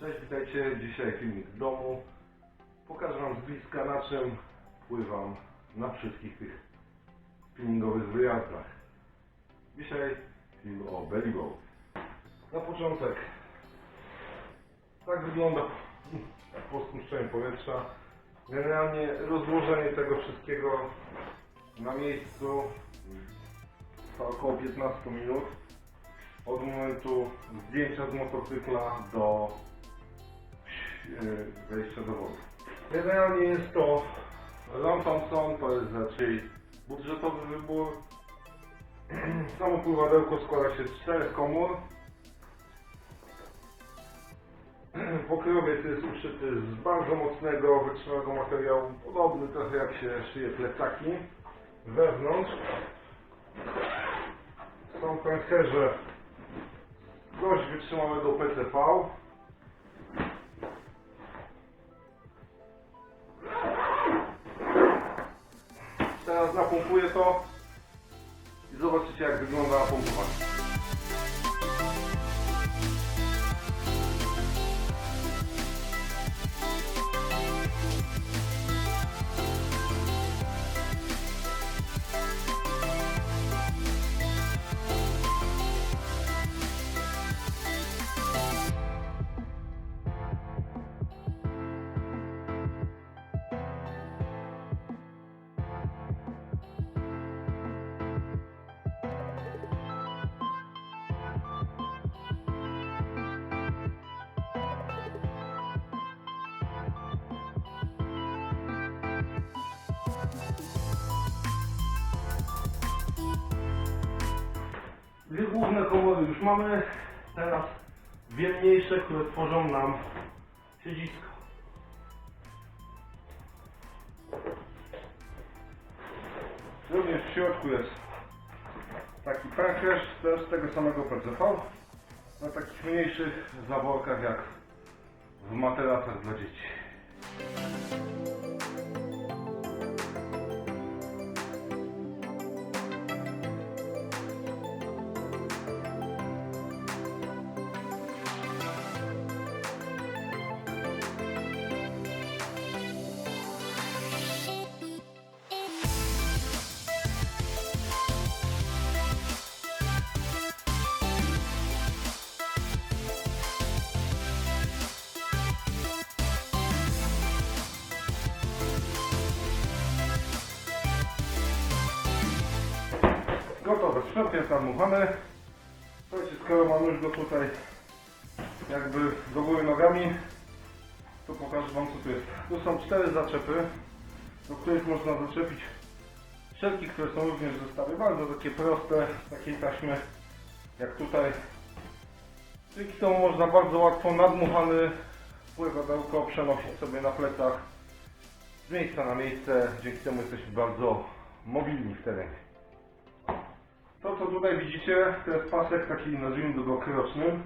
Cześć, witajcie. Dzisiaj filmik w domu. Pokażę Wam z bliska na czym pływam na wszystkich tych spinningowych wyjazdach. Dzisiaj film o belly. Na początek tak wygląda po spuszczeniu powietrza. Generalnie rozłożenie tego wszystkiego na miejscu trwa około 15 minut od momentu zdjęcia z motocykla do wejścia do wody. Generalnie jest to Ron Thompson, to jest raczej budżetowy wybór. Samo pływadełko składa się z czterech komór. Pokrowiec jest uszyty z bardzo mocnego, wytrzymałego materiału, podobny trochę jak się szyje plecaki. Wewnątrz są pęcherze dość wytrzymałego PCV. Napompuję to i zobaczycie jak wygląda pompowanie. Dwie główne komory już mamy, teraz dwie mniejsze, które tworzą nam siedzisko. Również w środku jest taki pęcherz też z tego samego PCV na takich mniejszych zaworkach jak w materacach dla dzieci. Gotowe, sprzęt jest nadmuchany. Słuchajcie, skoro mam już go tutaj jakby do góry nogami, to pokażę Wam co tu jest. Tu są cztery zaczepy, do których można zaczepić wszelki, które są również w zestawie. Bardzo takie proste, takiej taśmy jak tutaj. Dzięki temu można bardzo łatwo nadmuchany pływadełko przenosić sobie na plecach z miejsca na miejsce. Dzięki temu jesteśmy bardzo mobilni w terenie. To co tutaj widzicie, to jest pasek taki nazwijmy go kroczny.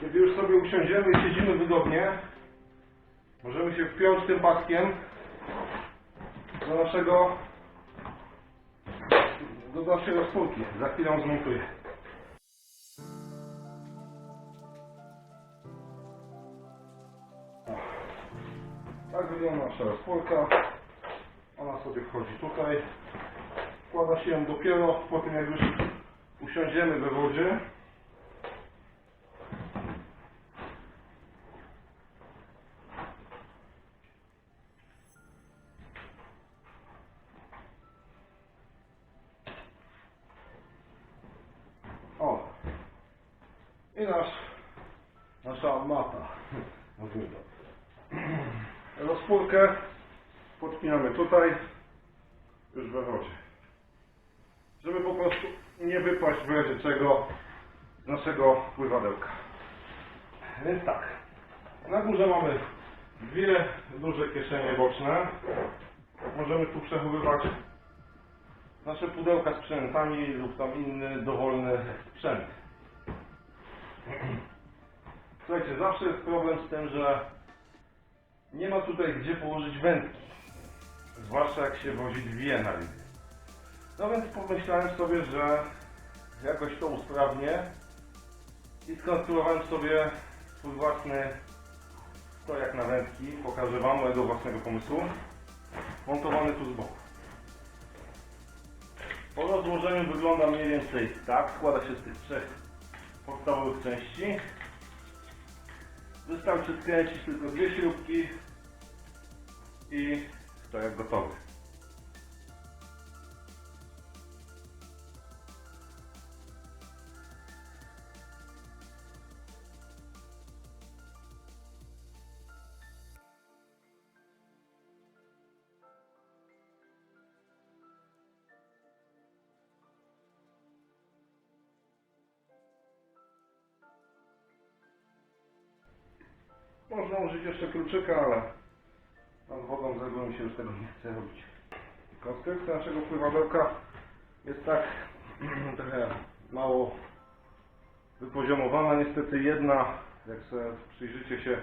Kiedy już sobie usiądziemy i siedzimy wygodnie, możemy się wpiąć tym paskiem do naszego do naszej rozpórki. Za chwilę zmontuję. Tak wygląda nasza rozpórka. Sobie wchodzi tutaj. Wkłada się ją dopiero po tym, jak już usiądziemy we wodzie. O! I nasz, nasza mata. Rozpórkę podpinamy tutaj, już we wodzie. Żeby po prostu nie wypaść w razie czego z naszego pływadełka. Więc tak, na górze mamy dwie duże kieszenie boczne. Możemy tu przechowywać nasze pudełka z sprzętami lub tam inny dowolny sprzęt. Słuchajcie, zawsze jest problem z tym, że nie ma tutaj gdzie położyć wędki. Zwłaszcza jak się wozi dwie na ryby. No więc pomyślałem sobie, że jakoś to usprawnię I skonstruowałem sobie swój własny stojak na wędki. Pokażę Wam mojego własnego pomysłu. Montowany tu z boku. Po rozłożeniu wygląda mniej więcej tak. Składa się z tych trzech podstawowych części. Wystarczy skręcić tylko dwie śrubki i stojak gotowy. Można użyć jeszcze kluczyka, ale nad wodą z reguły się już tego nie chce robić. Konstrukcja naszego pływadełka jest tak trochę mało wypoziomowana. Niestety jedna, jak sobie przyjrzycie się,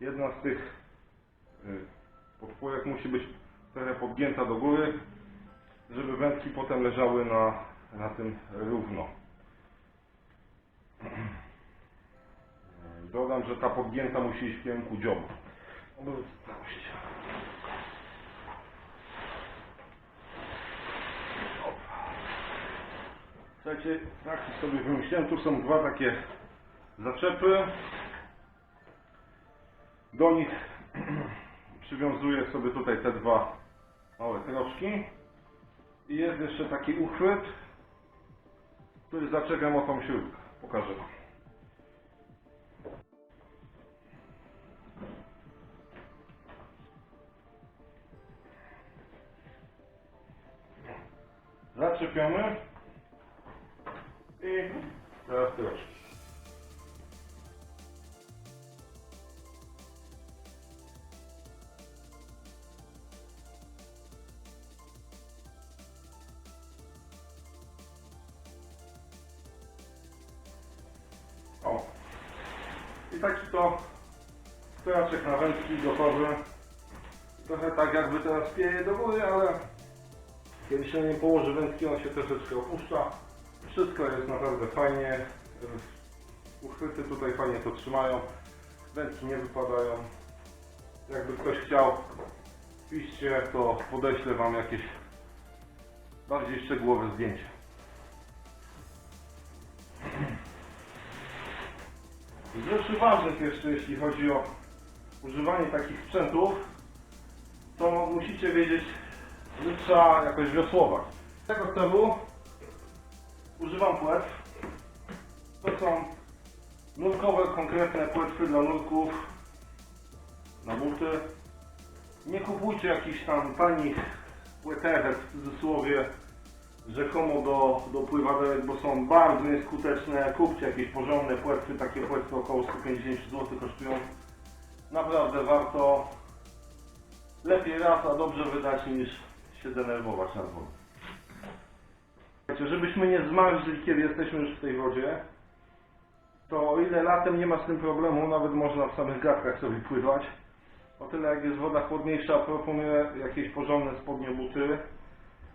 jedna z tych y, podpórek musi być trochę podgięta do góry, żeby wędki potem leżały na, na tym równo. Dodam, że ta podgięta musi iść w kierunku dziobu. Oby Słuchajcie, taki sobie wymyśliłem. Tu są dwa takie zaczepy. Do nich przywiązuję sobie tutaj te dwa małe troszki. I jest jeszcze taki uchwyt, który zaczekam o tą śrubkę. Pokażę Wam. Zaczepiamy teraz troszkę. O. I taki to stojaczek na wędki gotowy. Trochę tak jakby teraz pieje do góry, ale kiedy się nie położy wędki, on się troszeczkę opuszcza. Wszystko jest naprawdę fajnie. Uchwyty tutaj fajnie to trzymają. Wędki nie wypadają. Jakby ktoś chciał, piszcie, to podeślę Wam jakieś bardziej szczegółowe zdjęcie. Z rzeczy ważnych jeszcze, jeśli chodzi o używanie takich sprzętów, to musicie wiedzieć, że trzeba jakoś wiosłować. Z tego celu używam płetw. To są nurkowe, konkretne płetwy dla nurków na buty. Nie kupujcie jakichś tam tanich płetewek w cudzysłowie rzekomo do, do pływadełek, bo są bardzo nieskuteczne. Kupcie jakieś porządne płetwy, takie płetwy około 150 zł kosztują. Naprawdę warto lepiej raz, a dobrze wydać niż się denerwować nad wodą. Żebyśmy nie zmarzli, kiedy jesteśmy już w tej wodzie, to o ile latem nie ma z tym problemu, nawet można w samych gadkach sobie pływać, o tyle jak jest woda chłodniejsza, proponuję jakieś porządne spodnie buty.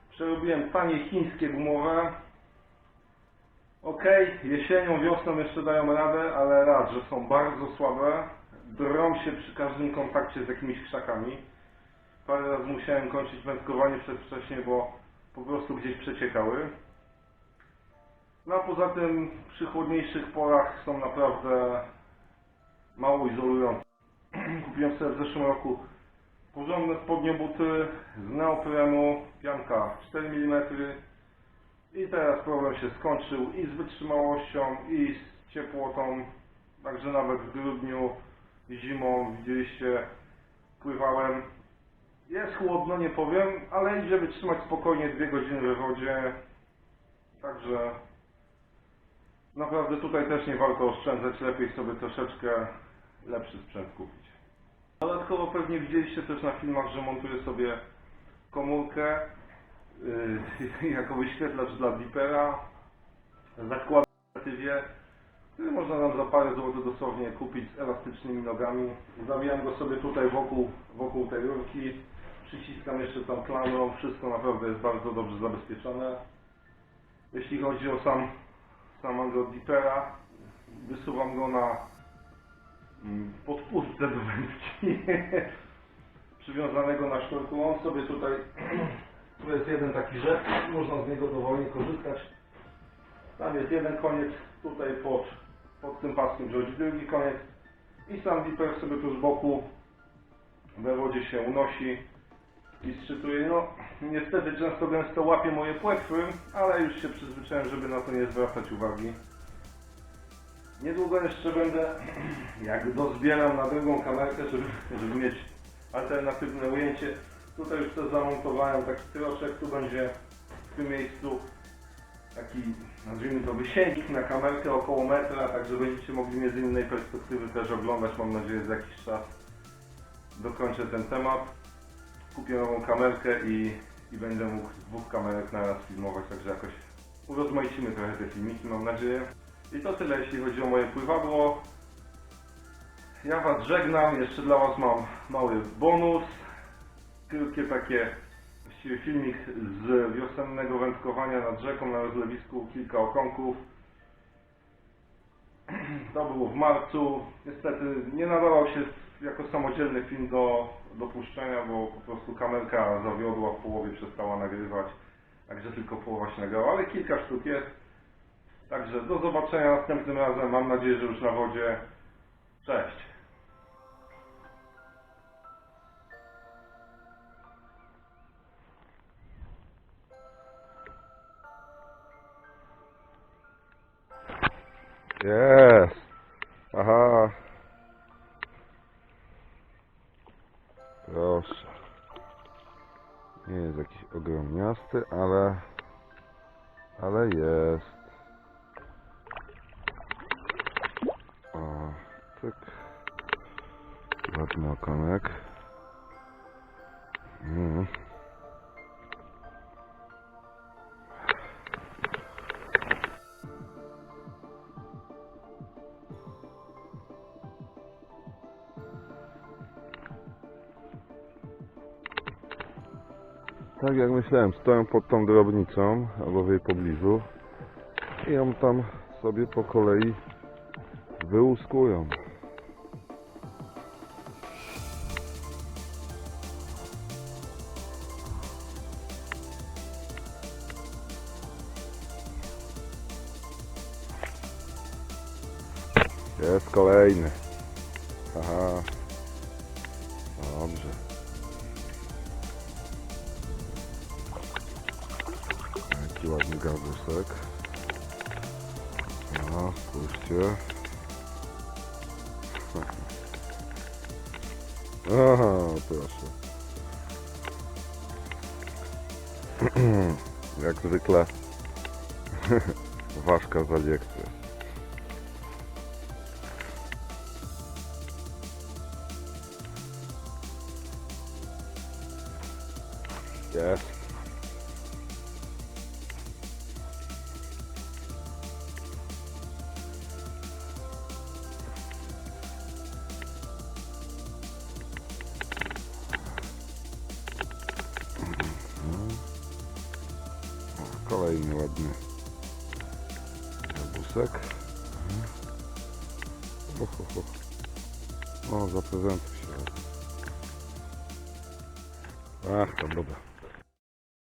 Przerobiłem tanie chińskie gumowe. Ok, jesienią, wiosną jeszcze dają radę, ale raz, że są bardzo słabe. Drą się przy każdym kontakcie z jakimiś krzakami. Parę razy musiałem kończyć wędkowanie przedwcześnie, bo po prostu gdzieś przeciekały. No a poza tym przy chłodniejszych porach są naprawdę mało izolujące. Kupiłem sobie w zeszłym roku porządne spodnie buty z neoprenu, pianka 4 mm i teraz problem się skończył i z wytrzymałością i z ciepłotą. Także nawet w grudniu, zimą widzieliście, pływałem jest chłodno, nie powiem, ale idzie wytrzymać spokojnie dwie godziny we wodzie. Także naprawdę tutaj też nie warto oszczędzać, lepiej sobie troszeczkę lepszy sprzęt kupić. Dodatkowo pewnie widzieliście też na filmach, że montuję sobie komórkę yy, jako wyświetlacz dla Vipera. Zakładam w statywie, który można nam za parę złotych dosłownie kupić z elastycznymi nogami. Zawijam go sobie tutaj wokół, wokół tej rurki. Przyciskam jeszcze tą klamrą. Wszystko naprawdę jest bardzo dobrze zabezpieczone. Jeśli chodzi o sam samego Deepera, wysuwam go na mm, podpustce do wędki. Przywiązanego na sznurku. On sobie tutaj, tu jest jeden taki rzep, można z niego dowolnie korzystać. Tam jest jeden koniec, tutaj pod, pod tym paskiem przechodzi drugi koniec. I sam diper sobie tu z boku we wodzie się unosi i szczytuje. No, niestety często gęsto łapie moje płetwy, ale już się przyzwyczaiłem, żeby na to nie zwracać uwagi. Niedługo jeszcze będę, jak dozbieram na drugą kamerkę, żeby, żeby mieć alternatywne ujęcie. Tutaj już to zamontowałem taki troszek, tu będzie w tym miejscu taki, nazwijmy to, wysięgnik na kamerkę około metra, także będziecie mogli mnie z innej perspektywy też oglądać, mam nadzieję, za jakiś czas dokończę ten temat. Kupię nową kamerkę i, i będę mógł dwóch kamerek naraz filmować, także jakoś urozmaicimy trochę te filmiki, mam nadzieję. I to tyle, jeśli chodzi o moje pływadło. Ja Was żegnam, jeszcze dla Was mam mały bonus. Krótkie takie, właściwie filmik z wiosennego wędkowania nad rzeką na rozlewisku, kilka okonków. To było w marcu. Niestety nie nadawał się jako samodzielny film do, do puszczenia, bo po prostu kamerka zawiodła w połowie, przestała nagrywać. Także tylko połowa się nagrała, ale kilka sztuk jest. Także do zobaczenia następnym razem. Mam nadzieję, że już na wodzie. Cześć. Jest. Tak jak myślałem, stoją pod tą drobnicą, albo w jej pobliżu i ją tam sobie po kolei wyłuskują. Jest kolejny. Aha, proszę. Jak zwykle ważka za lekcję. Ładny jabłusek. O, ho. O, zaprezentuj się. Ach, tam dobra.